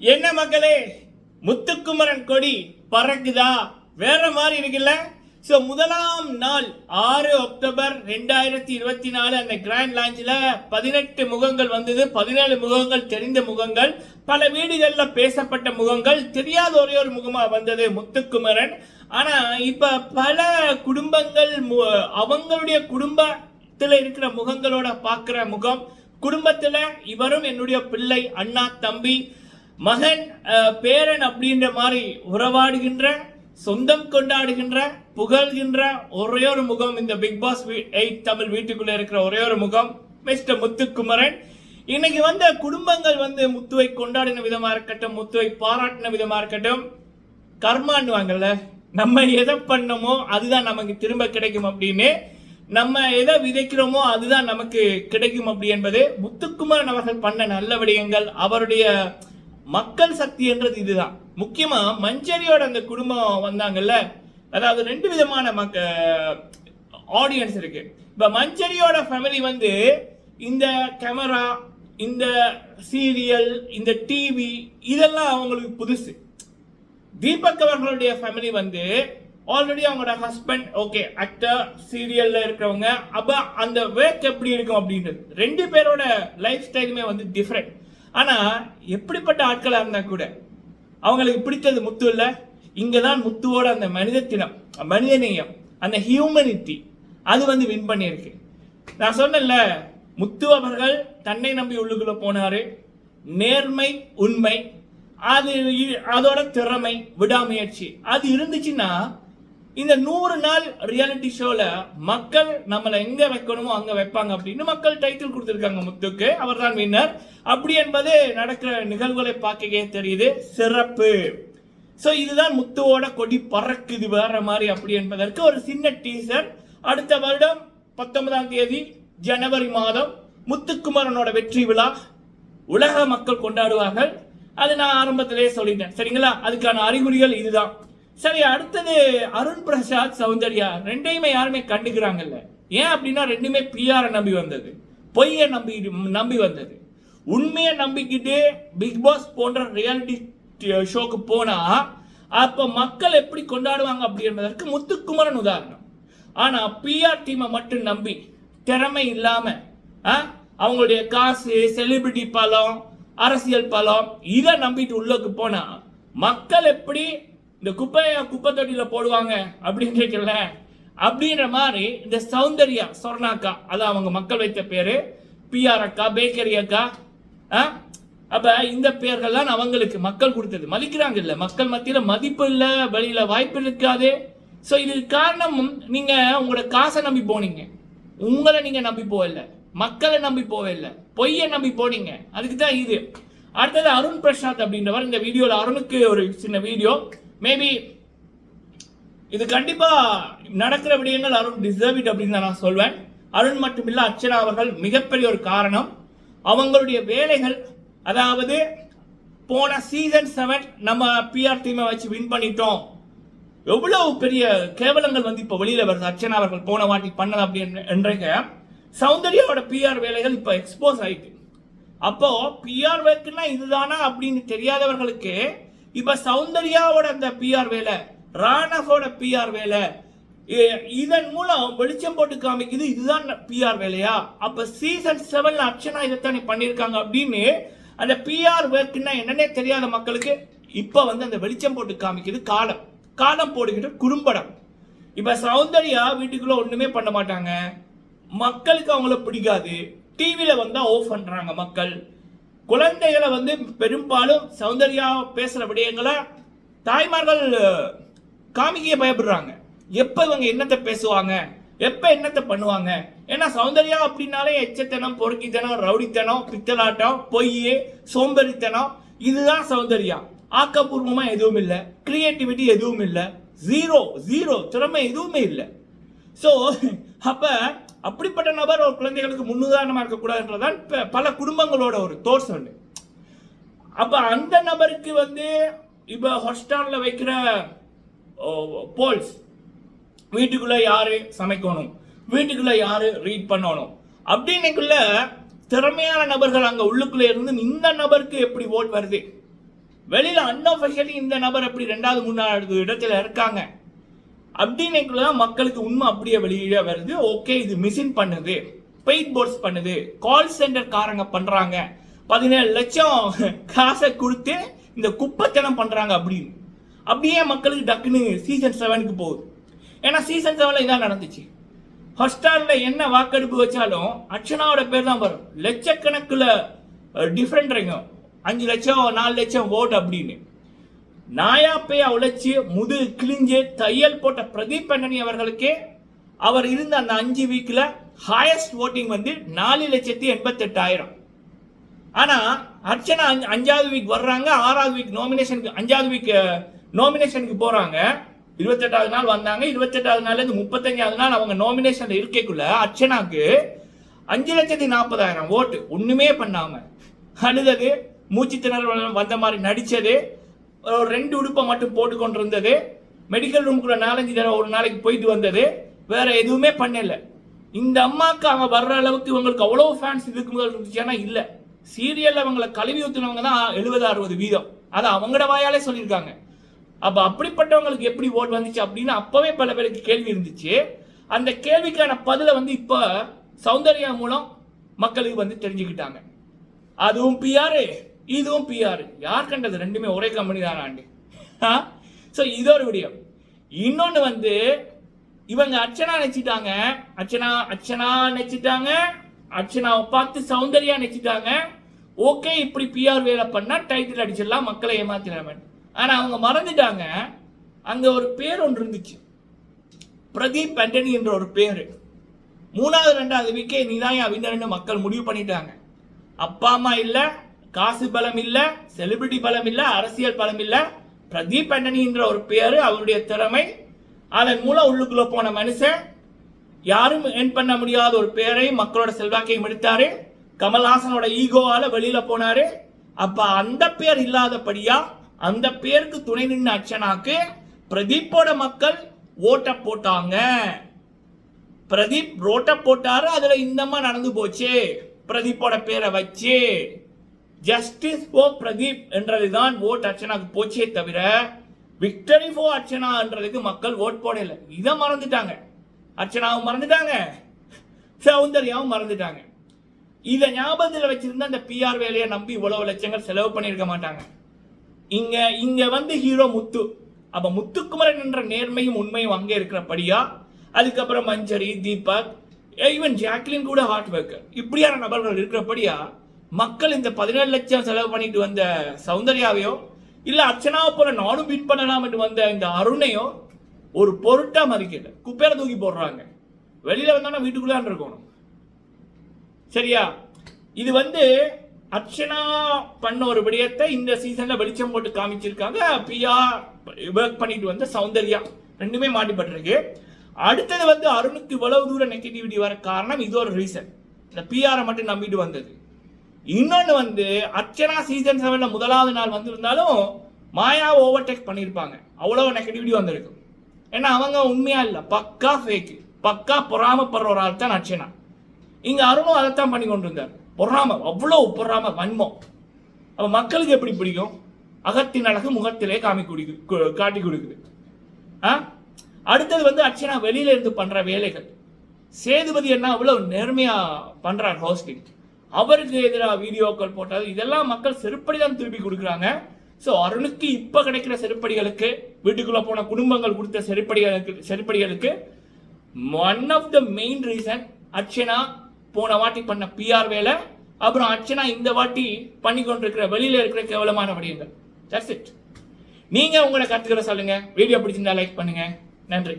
என்ன மக்களே முத்துக்குமரன் கொடி பறக்குதா? வேற மாதிரி இருக்குல்ல? ஸோ முதலாம் நாள் ஆறு அக்டோபர் ரெண்டாயிரத்தி இருபத்தி நாலு அந்த கிராண்ட் லான்ச்சில் பதினெட்டு முகங்கள் வந்தது. பதினேழு முகங்கள் தெரிந்த முகங்கள் பல வீடுகளில் பேசப்பட்ட முகங்கள் தெரியாத ஒரே ஒரு முகமாக வந்தது முத்துக்குமரன். ஆனால் இப்போ பல குடும்பங்கள் மு- அவங்களுடைய குடும்பத்தில் இருக்கிற முகங்களோட பார்க்குற முகம் குடும்பத்தில் இவரும் என்னுடைய பிள்ளை அண்ணா தம்பி மகன் பேரன் அப்படின்ற மாதிரி உறவாடுகின்ற சொந்தம் கொண்டாடுகின்ற புகழ்கின்ற ஒரே ஒரு முகம் இந்த பிக் பாஸ் எயிட் தமிழ் வீட்டுக்குள்ள இருக்கிற ஒரே ஒரு முகம் மிஸ்டர் முத்துக்குமரன். இன்னைக்கு வந்த குடும்பங்கள் வந்து முத்துவை கொண்டாடின விதமா இருக்கட்டும் முத்துவை பாராட்டின விதமா இருக்கட்டும். கர்மான்னுவாங்கல்ல நம்ம எதை பண்ணமோ அதுதான் நமக்கு திரும்ப கிடைக்கும் அப்படின்னு. நம்ம எதை விதைக்கிறோமோ அதுதான் நமக்கு கிடைக்கும் அப்படி என்பது முத்துக்குமரன் அவர்கள் பண்ண நல்ல விடயங்கள். அவருடைய மக்கள் சக்தி என்றது இதுதான். முக்கியமா மஞ்சரியோட அந்த குடும்பம் வந்தாங்கல்ல அதாவது ரெண்டு விதமான மக்க ஆடியன்ஸ் இருக்கு. இப்ப மஞ்சரியோட ஃபேமிலி வந்து இந்த கேமரா இந்த சீரியல் இந்த டிவி இதெல்லாம் அவங்களுக்கு புதுசு. தீபக் அவர்களுடைய ஃபேமிலி வந்து ஆல்ரெடி அவங்களோட ஹஸ்பண்ட் ஓகே ஆக்டர் சீரியல்ல இருக்கிறவங்க. அப்ப அந்த வேக் எப்படி இருக்கும் அப்படின்றது. ரெண்டு பேரோட லைஃப் ஸ்டைலுமே வந்து டிஃப்ரெண்ட் ஆனால் எப்படிப்பட்ட ஆட்களாக இருந்தால் கூட அவங்களுக்கு பிடித்தது முத்து இங்கே தான் முத்துவோட அந்த மனிதத்தினம் மனிதநேயம் அந்த ஹியூமனிட்டி அது வந்து வின் பண்ணியிருக்கு. நான் சொன்னேன்ல முத்து அவர்கள் தன்னை நம்பி உள்ளுக்குள்ளே போனார். நேர்மை உண்மை அது அதோட திறமை விடாமுயற்சி அது இருந்துச்சுன்னா இந்த நூறு நாள் ரியாலிட்டி ஷோல மக்கள் நம்மளை எங்க வைக்கணுமோ அங்க வைப்பாங்க அப்படின்னு மக்கள் டைட்டில் கொடுத்திருக்காங்க முத்துக்கு. அவர்தான் வின்னர் அப்படி என்பது நடக்கிற நிகழ்வுகளை பார்க்கவே தெரியுது. சிறப்பு. ஸோ இதுதான் முத்துவோட கொடி பறக்குது. வேற மாதிரி அப்படி என்பதற்கு ஒரு சின்ன டீசர் அடுத்த வருடம் பத்தொன்பதாம் தேதி ஜனவரி மாதம் முத்துக்குமரனோட வெற்றி விழா உலக மக்கள் கொண்டாடுவார்கள். அது நான் ஆரம்பத்திலேயே சொல்லிட்டேன். சரிங்களா? அதுக்கான அறிகுறிகள் இதுதான். சரி அடுத்தது அருண் பிரசாத் சௌந்தர்யா. ரெண்டையுமே யாருமே கண்டுக்கிறாங்கல்ல. ஏன் அப்படின்னா ரெண்டுமே பிஆரை நம்பி வந்தது. பொய்யை நம்பி நம்பி வந்தது. உண்மையை நம்பிக்கிட்டு பிக் பாஸ் போன்ற ரியாலிட்டி ஷோக்கு போனால் அப்போ மக்கள் எப்படி கொண்டாடுவாங்க அப்படின்றதற்கு முத்துக்குமரன் உதாரணம். ஆனால் பிஆர் டீமை மட்டும் நம்பி திறமை இல்லாமல் ஆ, அவங்களுடைய காசு செலிபிரிட்டி பலம் அரசியல் பலம் இதை நம்பிட்டு உள்ளுக்கு போனால் மக்கள் எப்படி இந்த குப்பையை குப்பை தொட்டியில் போடுவாங்க அப்படின்னு இருக்கல அப்படின்ற மாதிரி இந்த சௌந்தர்யா சொர்ணாக்கா அது அவங்க மக்கள் வைத்த பேர். பிஆர் அக்கா பேக்கரி அக்கா ஆ? இந்த பேர்கள்லாம் அவங்களுக்கு மக்கள் கொடுத்தது. மதிக்கிறாங்க இல்லை மக்கள் மத்தியில் மதிப்பு இல்லை வழியில் வாய்ப்பு இருக்காது. ஸோ இதுக்கு காரணம் நீங்கள் உங்களோட காசை நம்பி போனீங்க. உங்களை நீங்கள் நம்பி போகல. மக்களை நம்பி போகல. பொய்யை நம்பி போனீங்க. அதுக்கு தான் இது. அடுத்தது அருண் பிரசாத் அப்படின்றவர் இந்த வீடியோவில் அருணுக்கு ஒரு சின்ன வீடியோ. மேபி இது கண்டிப்பாக நடக்கிற விடயங்கள் அருண் டிசர்வ் இட் அப்படின்னு தான் நான் சொல்வேன். அருண் மட்டுமில்ல அர்ச்சனா அவர்கள் மிகப்பெரிய ஒரு காரணம். அவங்களுடைய வேலைகள் அதாவது போன சீசன் செவன் நம்ம பிஆர் டீமை வச்சு வின் பண்ணிட்டோம். எவ்வளவு பெரிய கேவலங்கள் வந்து இப்போ வெளியில் வருது. அர்ச்சனா அவர்கள் போன வாட்டி பண்ணது அப்படின்னு என்றைக்கு சௌந்தர்யாவோட பிஆர் வேலைகள் இப்போ எக்ஸ்போஸ் ஆயிட்டு. அப்போ பிஆர் ஒர்க்குன்னா இதுதானா அப்படின்னு தெரியாதவர்களுக்கு இப்ப சௌந்தர்யாவோட அந்த பிஆர் வேலை ராணஃபோட பிஆர் வேலை. இதன் மூலம் வெளிச்சம் போட்டு காமிக்குது இதுதான் பிஆர் வேலையா? அப்ப சீசன் செவன்ல அர்ச்சனா இதைத்தானே பண்ணியிருக்காங்க அப்படின்னு அந்த பிஆர் ஒர்க்னா என்னன்னே தெரியாத மக்களுக்கு இப்ப வந்து அந்த வெளிச்சம் போட்டு காமிக்குது காலம். காலம் போடுகிற குறும்படம். இப்ப சௌந்தர்யா வீட்டுக்குள்ள ஒண்ணுமே பண்ண மாட்டாங்க. மக்களுக்கு அவங்கள பிடிக்காது. டிவியில வந்தா ஆஃப் பண்றாங்க மக்கள். குழந்தைகளை வந்து பெரும்பாலும் சௌந்தர்யா பேசுகிற விடயங்களை தாய்மார்கள் காமிக்கையை பயப்படுறாங்க. எப்போ இவங்க என்னத்தை பேசுவாங்க? எப்போ என்னத்தை பண்ணுவாங்க? ஏன்னா சௌந்தர்யா அப்படின்னாலே எச்சத்தனம் பொறுக்கித்தனம் ரவுடித்தனம் பித்தலாட்டம் பொய் சோம்பேறித்தனம். இதுதான் சௌந்தர்யா. ஆக்கப்பூர்வமாக எதுவும் இல்லை. கிரியேட்டிவிட்டி எதுவும் இல்லை. ஜீரோ ஜீரோ திறமை எதுவுமே இல்லை. ஸோ அப்போ அப்படிப்பட்ட நபர் ஒரு குழந்தைகளுக்கு முன்னுதாரணமாக இருக்கக்கூடாதுன்றதான் பல குடும்பங்களோட ஒரு தோற்றம் அப்போ அந்த நபருக்கு வந்து இப்போ ஹாட்ஸ்டார்ல வைக்கிற போல்ஸ் வீட்டுக்குள்ளே யார் சமைக்கணும்? வீட்டுக்குள்ளே யார் ரீட் பண்ணணும்? அப்படின்னுக்குள்ள திறமையான நபர்கள் அங்கே உள்ளுக்குள்ளே இருந்து இந்த நபருக்கு எப்படி ஓட் வருது? வெளியில் அன்அஃபிஷியலி இந்த நபர் எப்படி ரெண்டாவது மூணாவது இடத்துல இருக்காங்க? அப்படின்னு தான் மக்களுக்கு உண்மை அப்படியே வெளியே வருது. ஓகே இது மிஷின் பண்ணுது. பெயிட் போர்ட்ஸ் பண்ணுது. கால் சென்டர் காரங்க பண்றாங்க. பதினேழு லட்சம் காசை கொடுத்து இந்த குப்பத்தனம் பண்றாங்க அப்படின்னு. அப்படியே மக்களுக்கு டக்குன்னு சீசன் செவனுக்கு போகுது. ஏன்னா சீசன் செவன்ல இதான் நடந்துச்சு. ஹாட்ஸ்டார்ல என்ன வாக்கெடுப்பு வச்சாலும் அர்ச்சனாவோட பேர் தான் வரும். லட்சக்கணக்கில் டிஃப்ரெண்ட் இருக்கும் அஞ்சு லட்சம் நாலு லட்சம் ஓட் அப்படின்னு. நாயாப்பையா உழைச்சி முது கிழிஞ்சு தையல் போட்ட பிரதீப் அண்ணனி அவர்களுக்கே அவர் இருந்த அந்த அஞ்சு வீக்கில் ஹையஸ்ட் ஓட்டிங் வந்து நாலு லட்சத்தி எண்பத்தெட்டாயிரம். ஆனால் அர்ச்சனா அஞ்சு- அஞ்சாவது வீக் வர்றாங்க ஆறாவது வீக் நாமினேஷனுக்கு அஞ்சாவது வீக் நாமினேஷனுக்கு போகிறாங்க இருபத்தெட்டாவது நாள் வந்தாங்க இருபத்தெட்டாவது நாள்லேருந்து முப்பத்தஞ்சாவது நாள் அவங்க நாமினேஷனில் இருக்கக்குள்ள அர்ச்சனாக்கு அஞ்சு லட்சத்தி நாற்பதாயிரம் ஓட்டு. ஒன்றுமே பண்ணாமல் அழுதது மூச்சு திணறல் வந்த மாதிரி நடித்தது ஒரு ரெண்டு உடுப்பை மட்டும் போட்டு கொண்டு இருந்தது மெடிக்கல் ரூமுக்குள்ள நாலஞ்சு தடவை ஒரு நாளைக்கு போயிட்டு வந்தது. வேற எதுவுமே பண்ணல. இந்த அம்மாவுக்கு அவங்க வர்ற அளவுக்கு இவங்களுக்கு அவ்வளோ ஃபேன்ஸ் இதுக்கு முதல் இருந்துச்சுன்னா இல்லை. சீரியலில் அவங்கள கழுவி ஊற்றுனவங்க தான் எழுபது அறுபது வீதம். அதை அவங்களோட வாயாலே சொல்லியிருக்காங்க. அப்போ அப்படிப்பட்டவங்களுக்கு எப்படி ஓட் வந்துச்சு அப்படின்னு அப்போவே பல பேருக்கு கேள்வி இருந்துச்சு. அந்த கேள்விக்கான பதிலை வந்து இப்போ சௌந்தர்யா மூலம் மக்களுக்கு வந்து தெரிஞ்சுக்கிட்டாங்க. அதுவும் பிஆர் இதுவும் பிஆர் யார் கண்டது? ரெண்டுமே ஒரே கம்பெனி தானா ஆண்டி? ஸோ இது ஒரு வீடியோ இன்னொன்று வந்து இவங்க அர்ச்சனா நினைச்சிட்டாங்க அர்ச்சனா அர்ச்சனா நினைச்சிட்டாங்க அர்ச்சனாவை பார்த்து சௌந்தர்யா நினைச்சிட்டாங்க ஓகே இப்படி பிஆர் வேலை பண்ணால் டைட்டில் அடிச்சிடலாம் மக்களை ஏமாத்திடாம. ஆனால் அவங்க மறந்துட்டாங்க. அங்கே ஒரு பேர் ஒன்று இருந்துச்சு. பிரதீப் ஆண்டனி என்ற ஒரு பேர். மூணாவது ரெண்டாவது விக்கே நீதான் வின்னர்னு மக்கள் முடிவு பண்ணிட்டாங்க. அப்பா அம்மா இல்லை. காசு பலம் இல்லை செலிபிரிட்டி பலம் இல்லை அரசியல் பலம் இல்லை பிரதீப் ஆண்டனின்ற ஒரு பேர் அவருடைய திறமை. அதன் மூலம் உள்ளுக்குள்ளே போன மனுஷன். யாரும் என் பண்ண முடியாத ஒரு பேரை மக்களோட செல்வாக்கையும் எடுத்தாரு. கமல்ஹாசனோட ஈகோவால வெளியில போனாரு. அப்ப அந்த பேர் இல்லாதபடியா அந்த பேருக்கு துணை நின்று அச்சனாக்கு பிரதீப்போட மக்கள் ஓட்ட போட்டாங்க. பிரதீப் ரோட்ட போட்டாரு அதுல இந்தமா நடந்து போச்சு. பிரதீப்போட பேரை வச்சு. ஜஸ்டிஸ் ஓ பிரதீப் என்றதுதான் ஓட் அர்ச்சனாக்கு போச்சே தவிர விக்டரி ஃபோ அர்ச்சனான்றதுக்கு மக்கள் ஓட் போடல. இதை மறந்துட்டாங்க. அர்ச்சனாவும் மறந்துட்டாங்க. சௌந்தர்யாவும் மறந்துட்டாங்க. இதை ஞாபகத்தில் வச்சிருந்தா அந்த பிஆர் வேலையை நம்பி இவ்வளவு லட்சங்கள் செலவு பண்ணியிருக்க மாட்டாங்க. இங்க இங்க வந்து ஹீரோ முத்து. அப்ப முத்துக்குமரன் என்ற நேர்மையும் உண்மையும் அங்கே இருக்கிறபடியா அதுக்கப்புறம் மஞ்சரி தீபக் ஈவன் ஜாக்லின் கூட ஹார்ட் ஒர்க்கர் இப்படியான நபர்கள் இருக்கிறபடியா மக்கள் இந்த பதினேழு லட்சம் செலவு பண்ணிட்டு வந்த சௌந்தர்யாவையோ இல்லை அர்ச்சனாவை போல நானும் பிட் பண்ணலாம் என்று வந்த இந்த அருணையோ ஒரு பொருட்டா மதிக்கல. குப்பையில தூக்கி போடுறாங்க. வெளியில வந்தோன்னா வீட்டுக்குள்ளான் இருக்கணும். சரியா? இது வந்து அர்ச்சனா பண்ண ஒரு விடயத்தை இந்த சீசன்ல வெளிச்சம் போட்டு காமிச்சிருக்காங்க. பியா ஒர்க் பண்ணிட்டு வந்த சௌந்தர்யா. ரெண்டுமே மாட்டிப்பட்டிருக்கு. அடுத்தது வந்து அருணுக்கு இவ்வளவு தூரம் நெகட்டிவிட்டி வர காரணம் இது ஒரு ரீசன் இந்த பிஆரை மட்டும் நம்பிட்டு வந்தது. இன்னொன்று வந்து அர்ச்சனா சீசன் செவனில் முதலாவது நாள் வந்திருந்தாலும் மாயா ஓவர்டேக் பண்ணியிருப்பாங்க அவ்வளோ நெகட்டிவிட்டி வந்திருக்கு. ஏன்னா அவங்க உண்மையாக இல்லை. பக்கா ஃபேக்கு பக்கா பொறாமப்படுற ஒரு ஆள் தான் அர்ச்சனா. இங்கே அருணும் அதைத்தான் பண்ணி கொண்டு இருந்தார் பொறாம அவ்வளோ பொறாம வன்மம். அப்போ மக்களுக்கு எப்படி பிடிக்கும்? அகத்தின் அழகு முகத்திலே காமி குடிக்கு காட்டி கொடுக்குது. ஆ? அடுத்தது வந்து அர்ச்சனா வெளியில இருந்து பண்ற வேலைகள். சேதுபதி என்ன அவ்வளோ நேர்மையா பண்றார் ஹோஸ்டிங் அவருக்கு எதிராக வீடியோக்கள் போட்டது. இதெல்லாம் மக்கள் செருப்படி தான் திருப்பி கொடுக்குறாங்க. ஸோ அருணுக்கு இப்போ கிடைக்கிற செருப்படிகளுக்கு வீட்டுக்குள்ளே போன குடும்பங்கள் கொடுத்த செருப்படிகளுக்கு செருப்படிகளுக்கு one of the main reason Archana போன வாட்டி பண்ண பிஆர் வேலை அப்புறம் அர்ச்சனா இந்த வாட்டி பண்ணி கொண்டிருக்கிற வெளியில் இருக்கிற கேவலமான விடயங்கள் தட்ஸ் இட் நீங்கள் உங்களை கருத்துக்களை சொல்லுங்கள் வீடியோ பிடிச்சிருந்தா லைக் பண்ணுங்கள் நன்றி.